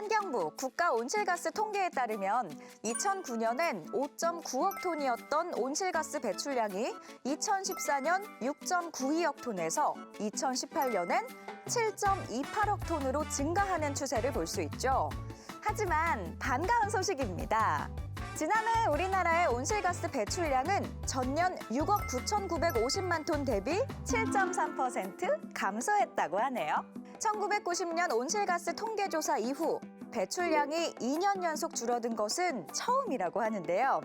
환경부 국가온실가스 통계에 따르면 2009년엔 5.9억 톤이었던 온실가스 배출량이 2014년 6.92억 톤에서 2018년엔 7.28억 톤으로 증가하는 추세를 볼 수 있죠. 하지만 반가운 소식입니다. 지난해 우리나라의 온실가스 배출량은 전년 6억 9,950만 톤 대비 7.3% 감소했다고 하네요. 1990년 온실가스 통계조사 이후 배출량이 2년 연속 줄어든 것은 처음이라고 하는데요.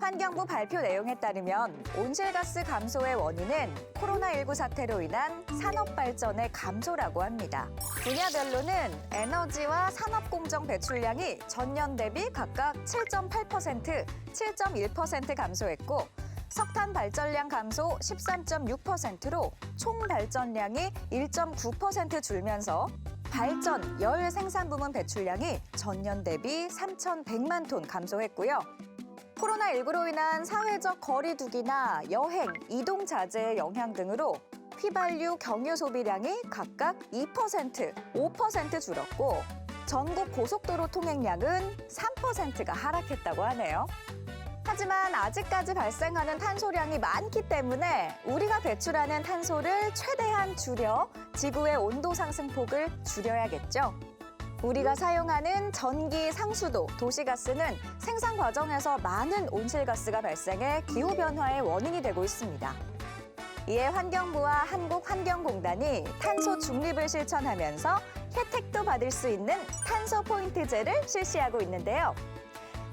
환경부 발표 내용에 따르면 온실가스 감소의 원인은 코로나19 사태로 인한 산업 발전의 감소라고 합니다. 분야별로는 에너지와 산업 공정 배출량이 전년 대비 각각 7.8%, 7.1% 감소했고 석탄 발전량 감소 13.6%로 총 발전량이 1.9% 줄면서 발전, 열 생산 부문 배출량이 전년 대비 3,100만 톤 감소했고요. 코로나19로 인한 사회적 거리두기나 여행, 이동 자제의 영향 등으로 휘발유, 경유 소비량이 각각 2%, 5% 줄었고 전국 고속도로 통행량은 3%가 하락했다고 하네요. 하지만 아직까지 발생하는 탄소량이 많기 때문에 우리가 배출하는 탄소를 최대한 줄여 지구의 온도 상승폭을 줄여야겠죠. 우리가 사용하는 전기, 상수도, 도시가스는 생산 과정에서 많은 온실가스가 발생해 기후변화의 원인이 되고 있습니다. 이에 환경부와 한국환경공단이 탄소 중립을 실천하면서 혜택도 받을 수 있는 탄소 포인트제를 실시하고 있는데요.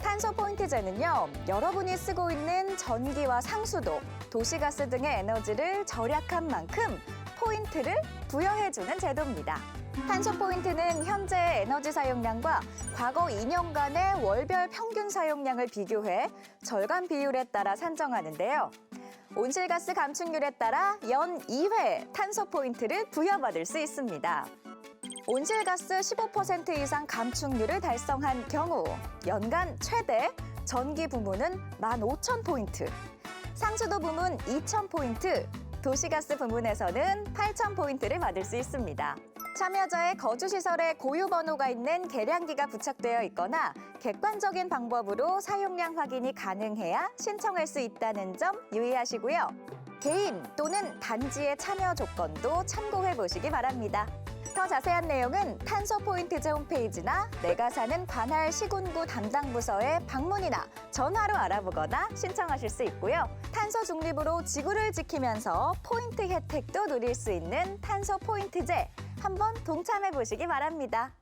탄소 포인트제는요, 여러분이 쓰고 있는 전기와 상수도, 도시가스 등의 에너지를 절약한 만큼 포인트를 부여해주는 제도입니다. 탄소 포인트는 현재 에너지 사용량과 과거 2년간의 월별 평균 사용량을 비교해 절감 비율에 따라 산정하는데요. 온실가스 감축률에 따라 연 2회 탄소 포인트를 부여받을 수 있습니다. 온실가스 15% 이상 감축률을 달성한 경우 연간 최대 전기 부문은 15,000포인트, 상수도 부문 2,000포인트, 도시가스 부문에서는 8,000포인트를 받을 수 있습니다. 참여자의 거주시설에 고유 번호가 있는 계량기가 부착되어 있거나 객관적인 방법으로 사용량 확인이 가능해야 신청할 수 있다는 점 유의하시고요. 개인 또는 단지의 참여 조건도 참고해 보시기 바랍니다. 더 자세한 내용은 탄소 포인트제 홈페이지나 내가 사는 관할 시군구 담당 부서에 방문이나 전화로 알아보거나 신청하실 수 있고요. 탄소 중립으로 지구를 지키면서 포인트 혜택도 누릴 수 있는 탄소 포인트제 한번 동참해 보시기 바랍니다.